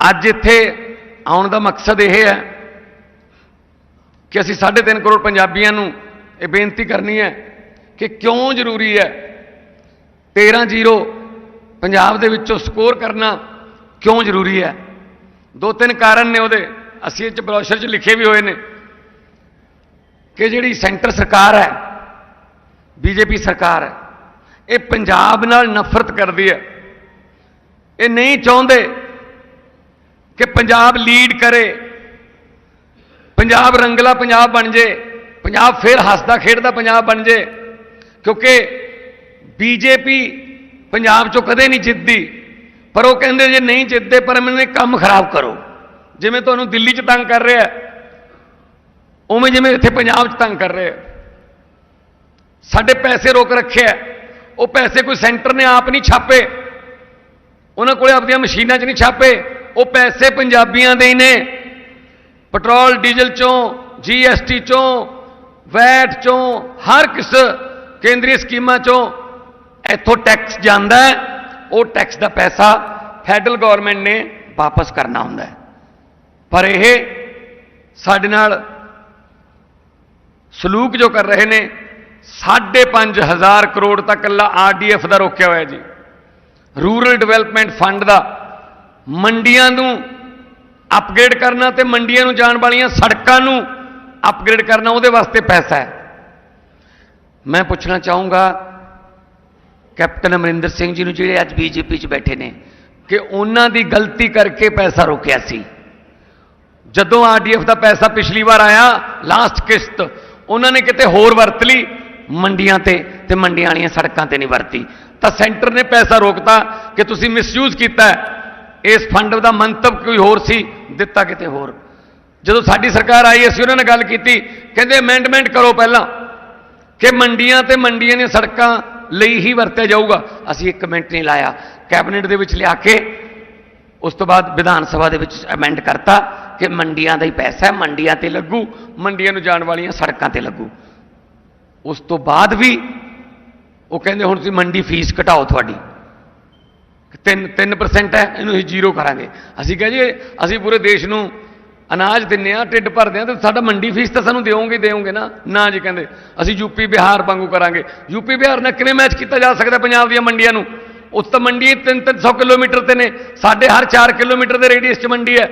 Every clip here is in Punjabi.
ਅੱਜ ਇੱਥੇ ਆਉਣ ਦਾ ਮਕਸਦ ਇਹ ਹੈ ਕਿ ਅਸੀਂ 3.5 ਕਰੋੜ ਪੰਜਾਬੀਆਂ ਨੂੰ ਇਹ ਬੇਨਤੀ ਕਰਨੀ ਹੈ ਕਿ ਕਿਉਂ ਜ਼ਰੂਰੀ ਹੈ 13-0 ਪੰਜਾਬ ਦੇ ਵਿੱਚੋਂ ਸਕੋਰ ਕਰਨਾ ਕਿਉਂ ਜ਼ਰੂਰੀ ਹੈ? ਦੋ ਤਿੰਨ ਕਾਰਨ ਨੇ ਉਹਦੇ, ਅਸੀਂ ਇਹ ਚ ਬਰੋਸ਼ਰ 'ਚ ਲਿਖੇ ਵੀ ਹੋਏ ਨੇ ਕਿ ਜਿਹੜੀ ਸੈਂਟਰ ਸਰਕਾਰ ਹੈ, ਬੀਜੇਪੀ ਸਰਕਾਰ ਹੈ, ਇਹ ਪੰਜਾਬ ਨਾਲ ਨਫ਼ਰਤ ਕਰਦੀ ਹੈ। ਇਹ ਨਹੀਂ ਚਾਹੁੰਦੇ ਕਿ ਪੰਜਾਬ ਲੀਡ ਕਰੇ। ਪੰਜਾਬ ਰੰਗਲਾ ਪੰਜਾਬ ਬਣ ਜੇ। ਪੰਜਾਬ ਫਿਰ ਹੱਸਦਾ ਖੇਡਦਾ ਪੰਜਾਬ ਬਣ ਜੇ। ਕਿਉਂਕਿ ਬੀਜੇਪੀ ਪੰਜਾਬ ਚੋਂ ਕਦੇ ਨਹੀਂ ਜਿੱਤਦੀ। ਪਰ ਉਹ ਕਹਿੰਦੇ ਜੇ ਨਹੀਂ ਜਿੱਤਦੇ, ਪਰ ਮੈਨੂੰ ਕੰਮ ਖਰਾਬ ਕਰੋ। ਜਿਵੇਂ ਤੁਹਾਨੂੰ ਦਿੱਲੀ 'ਚ ਤੰਗ ਕਰ ਰਿਹਾ ਉਵੇਂ ਜਿਵੇਂ ਇੱਥੇ ਪੰਜਾਬ 'ਚ ਤੰਗ ਕਰ ਰਿਹਾ ਸਾਡੇ ਪੈਸੇ ਰੋਕ ਰੱਖਿਆ ਹੈ। ਉਹ ਪੈਸੇ ਕੋਈ ਸੈਂਟਰ ਨੇ ਆਪ ਨਹੀਂ ਛਾਪੇ। ਉਹਨਾਂ ਕੋਲੇ ਆਪਣੀਆਂ ਮਸ਼ੀਨਾਂ 'ਚ ਨਹੀਂ ਛਾਪੇ। ਉਹ ਪੈਸੇ ਪੰਜਾਬੀਆਂ ਦੇ ਹੀ ਨੇ। ਪੈਟਰੋਲ, ਡੀਜ਼ਲ ਚੋਂ, ਜੀਐਸਟੀ ਚੋਂ, ਵੈਟ ਚੋਂ, ਹਰ ਕਿਸ ਕੇਂਦਰੀ ਸਕੀਮਾਂ ਚੋਂ ਇੱਥੋਂ ਟੈਕਸ ਜਾਂਦਾ ਉਹ ਟੈਕਸ ਦਾ ਪੈਸਾ ਫੈਡਰਲ ਗਵਰਨਮੈਂਟ ਨੇ ਵਾਪਸ ਕਰਨਾ ਹੁੰਦਾ ਪਰ ਇਹ ਸਾਡੇ ਨਾਲ ਸਲੂਕ ਜੋ ਕਰ ਰਹੇ ਨੇ 5.5000 ਕਰੋੜ ਤੱਕ ਕੱਲਾ ਆਰਡੀਐਫ ਦਾ ਰੋਕਿਆ ਹੋਇਆ ਜੀ। ਰੂਰਲ ਡਿਵੈਲਪਮੈਂਟ ਫੰਡ ਦਾ ਮੰਡੀਆਂ ਨੂੰ ਅਪਗ੍ਰੇਡ ਕਰਨਾ ਤੇ ਮੰਡੀਆਂ ਨੂੰ ਜਾਣ ਵਾਲੀਆਂ ਸੜਕਾਂ ਨੂੰ ਅਪਗ੍ਰੇਡ ਕਰਨਾ, ਉਹਦੇ ਵਾਸਤੇ ਪੈਸਾ ਹੈ। ਮੈਂ ਪੁੱਛਣਾ ਚਾਹੂੰਗਾ, ਕੈਪਟਨ ਅਮਰਿੰਦਰ ਸਿੰਘ ਜੀ ਨੂੰ ਜਿਹੜੇ ਅੱਜ ਬੀਜੇਪੀ 'ਚ ਬੈਠੇ ਨੇ, ਕਿ ਉਹਨਾਂ ਦੀ ਗਲਤੀ ਕਰਕੇ ਪੈਸਾ ਰੋਕਿਆ ਸੀ। ਜਦੋਂ ਆਰਡੀਐਫ ਦਾ ਪੈਸਾ ਪਿਛਲੀ ਵਾਰ ਆਇਆ ਲਾਸਟ ਕਿਸ਼ਤ, ਉਹਨਾਂ ਨੇ ਕਿਤੇ ਹੋਰ ਵਰਤ ਲਈ, ਮੰਡੀਆਂ ਤੇ ਤੇ ਮੰਡੀਆਂ ਵਾਲੀਆਂ ਸੜਕਾਂ ਤੇ ਨਹੀਂ ਵਰਤੀ। ਤਾਂ ਸੈਂਟਰ ਨੇ ਪੈਸਾ ਰੋਕਤਾ ਕਿ ਤੁਸੀਂ ਮਿਸਯੂਜ਼ ਕੀਤਾ ਇਸ ਫੰਡ ਦਾ ਮੰਤਵ ਕੋਈ ਹੋਰ ਸੀ, ਦਿੱਤਾ ਕਿਤੇ ਹੋਰ। ਜਦੋਂ ਸਾਡੀ ਸਰਕਾਰ ਆਈ, ਅਸੀਂ ਉਹਨਾਂ ਨਾਲ ਗੱਲ ਕੀਤੀ, ਕਹਿੰਦੇ ਅਮੈਂਡਮੈਂਟ ਕਰੋ ਪਹਿਲਾਂ, ਕਿ ਮੰਡੀਆਂ ਤੇ ਮੰਡੀਆਂ ਦੀਆਂ ਸੜਕਾਂ ਲਈ ਹੀ ਵਰਤਿਆ ਜਾਊਗਾ। ਅਸੀਂ ਇੱਕ ਮਿੰਟ ਨਹੀਂ ਲਾਇਆ। ਕੈਬਨਿਟ ਦੇ ਵਿੱਚ ਲਿਆ ਕੇ, ਉਸ ਤੋਂ ਬਾਅਦ ਵਿਧਾਨ ਸਭਾ ਦੇ ਵਿੱਚ ਅਮੈਂਡ ਕਰਤਾ ਕਿ ਮੰਡੀਆਂ ਦਾ ਹੀ ਪੈਸਾ ਮੰਡੀਆਂ ਤੇ ਲੱਗੂ, ਮੰਡੀਆਂ ਨੂੰ ਜਾਣ ਵਾਲੀਆਂ ਸੜਕਾਂ ਤੇ ਲੱਗੂ। ਉਸ ਤੋਂ ਬਾਅਦ ਵੀ ਉਹ ਕਹਿੰਦੇ ਹੁਣ ਤੁਸੀਂ ਮੰਡੀ ਫੀਸ ਘਟਾਓ ਤੁਹਾਡੀ। 3 3% ਹੈ, ਇਹਨੂੰ ਅਸੀਂ ਜ਼ੀਰੋ ਕਰਾਂਗੇ। ਅਸੀਂ ਕਹੇ ਜੀ, ਅਸੀਂ ਪੂਰੇ ਦੇਸ਼ ਨੂੰ ਅਨਾਜ ਦਿੰਨੇ ਆ, ਢਿੱਡ ਭਰਦੇ ਆ, ਤੇ ਸਾਡਾ ਮੰਡੀ ਫੀਸ ਤਾਂ ਸਾਨੂੰ ਦਿਓਗੇ ਹੀ ਦਿਓਗੇ ਨਾ। ਨਾ ਜੀ ਕਹਿੰਦੇ, ਅਸੀਂ ਯੂਪੀ ਬਿਹਾਰ ਵਾਂਗੂ ਕਰਾਂਗੇ। ਯੂਪੀ ਬਿਹਾਰ ਨਾਲ ਕਿਵੇਂ ਮੈਚ ਕੀਤਾ ਜਾ ਸਕਦਾ ਪੰਜਾਬ ਦੀਆਂ ਮੰਡੀਆਂ ਨੂੰ? ਉਸ ਤਾਂ ਮੰਡੀ 3-300 ਕਿਲੋਮੀਟਰ ਤੇ ਨੇ। ਸਾਡੇ ਹਰ 4 ਕਿਲੋਮੀਟਰ ਦੇ ਰੇਡੀਅਸ 'ਚ ਮੰਡੀ ਹੈ।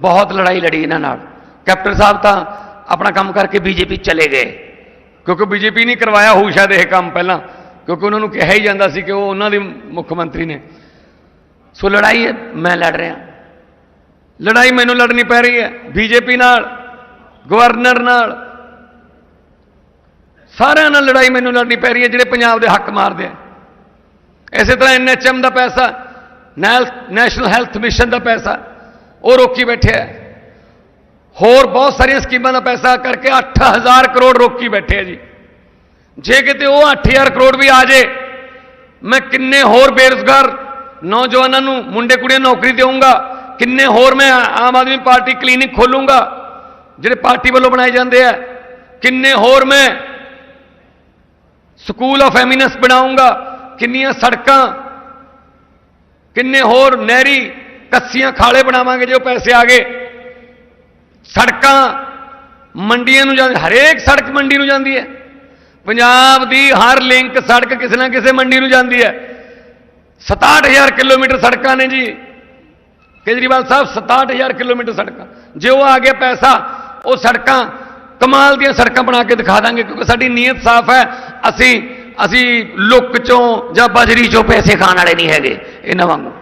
ਬਹੁਤ ਲੜਾਈ ਲੜੀ ਇਹਨਾਂ ਨਾਲ। ਕੈਪਟਨ ਸਾਹਿਬ ਤਾਂ ਆਪਣਾ ਕੰਮ ਕਰਕੇ ਬੀਜੇਪੀ ਚਲੇ ਗਏ। ਕਿਉਂਕਿ ਬੀਜੇਪੀ ਨਹੀਂ ਕਰਵਾਇਆ ਹੋਊ ਸ਼ਾਇਦ ਇਹ ਕੰਮ ਪਹਿਲਾਂ। ਕਿਉਂਕਿ ਉਹਨਾਂ ਨੂੰ ਕਿਹਾ ਹੀ ਜਾਂਦਾ ਸੀ ਕਿ ਉਹ ਉਹਨਾਂ ਦੇ ਮੁੱਖ ਮੰਤਰੀ ਨੇ। ਸੋ ਲੜਾਈ ਹੈ, ਮੈਂ ਲੜ ਰਿਹਾ। ਲੜਾਈ ਮੈਨੂੰ ਲੜਨੀ ਪੈ ਰਹੀ ਹੈ, ਬੀਜੇਪੀ ਨਾਲ, ਗਵਰਨਰ ਨਾਲ। ਸਾਰਿਆਂ ਨਾਲ ਲੜਾਈ ਮੈਨੂੰ ਲੜਨੀ ਪੈ ਰਹੀ ਹੈ, ਜਿਹੜੇ ਪੰਜਾਬ ਦੇ ਹੱਕ ਮਾਰਦੇ ਆ। ਇਸੇ ਤਰ੍ਹਾਂ ਐਨਐਚਐਮ ਦਾ ਪੈਸਾ, ਨੈਲ- ਨੈਸ਼ਨਲ ਹੈਲਥ ਮਿਸ਼ਨ ਦਾ ਪੈਸਾ, ਉਹ ਰੋਕੀ ਬੈਠਿਆ ਹੋਰ ਬਹੁਤ ਸਾਰੀਆਂ ਸਕੀਮਾਂ ਦਾ ਪੈਸਾ ਕਰਕੇ 8000 ਕਰੋੜ ਰੋਕੀ ਬੈਠੇ ਆ ਜੀ। ਜੇ ਕਿਤੇ ਉਹ 8000 ਕਰੋੜ ਵੀ ਆ ਜੇ, ਮੈਂ ਕਿੰਨੇ ਹੋਰ ਬੇਰੁਜ਼ਗਾਰ ਨੌਜਵਾਨਾਂ ਨੂੰ, ਮੁੰਡੇ ਕੁੜੀਆਂ ਨੌਕਰੀ ਦੇਵਾਂਗਾ ਕਿੰਨੇ ਹੋਰ ਮੈਂ ਆਮ ਆਦਮੀ ਪਾਰਟੀ ਕਲੀਨਿਕ ਖੋਲੂੰਗਾ, ਜਿਹੜੇ ਪਾਰਟੀ ਵੱਲੋਂ ਬਣਾਏ ਜਾਂਦੇ ਆ, ਕਿੰਨੇ ਹੋਰ ਮੈਂ ਸਕੂਲ ਆਫ ਐਮਿਨੈਂਸ ਬਣਾਉਂਗਾ ਕਿੰਨੀਆਂ ਸੜਕਾਂ, ਕਿੰਨੇ ਹੋਰ ਨਹਿਰੀ ਕੱਸੀਆਂ ਖਾਲੇ ਬਣਾਵਾਂਗੇ ਜੇ ਉਹ ਪੈਸੇ ਆ ਗਏ। ਸੜਕਾਂ ਮੰਡੀਆਂ ਨੂੰ ਜਾਂਦੀ ਹਰੇਕ ਸੜਕ ਮੰਡੀ ਨੂੰ ਜਾਂਦੀ ਹੈ। ਪੰਜਾਬ ਦੀ ਹਰ ਲਿੰਕ ਸੜਕ ਕਿਸੇ ਨਾ ਕਿਸੇ ਮੰਡੀ ਨੂੰ ਜਾਂਦੀ ਹੈ। 67000 ਕਿਲੋਮੀਟਰ ਸੜਕਾਂ ਨੇ ਜੀ। ਕੇਜਰੀਵਾਲ ਸਾਹਿਬ 67000 ਕਿਲੋਮੀਟਰ ਸੜਕਾਂ। ਜੇ ਉਹ ਆ ਗਿਆ ਪੈਸਾ, ਉਹ ਸੜਕਾਂ, ਕਮਾਲ ਦੀਆਂ ਸੜਕਾਂ ਬਣਾ ਕੇ ਦਿਖਾ ਦਾਂਗੇ, ਕਿਉਂਕਿ ਸਾਡੀ ਨੀਅਤ ਸਾਫ਼ ਹੈ। ਅਸੀਂ ਅਸੀਂ ਲੁੱਕ ਚੋਂ ਜਾਂ ਬਜਰੀ ਚੋਂ ਪੈਸੇ ਖਾਣ ਵਾਲੇ ਨਹੀਂ ਹੈਗੇ, ਇਹਨਾਂ ਵਾਂਗੂ।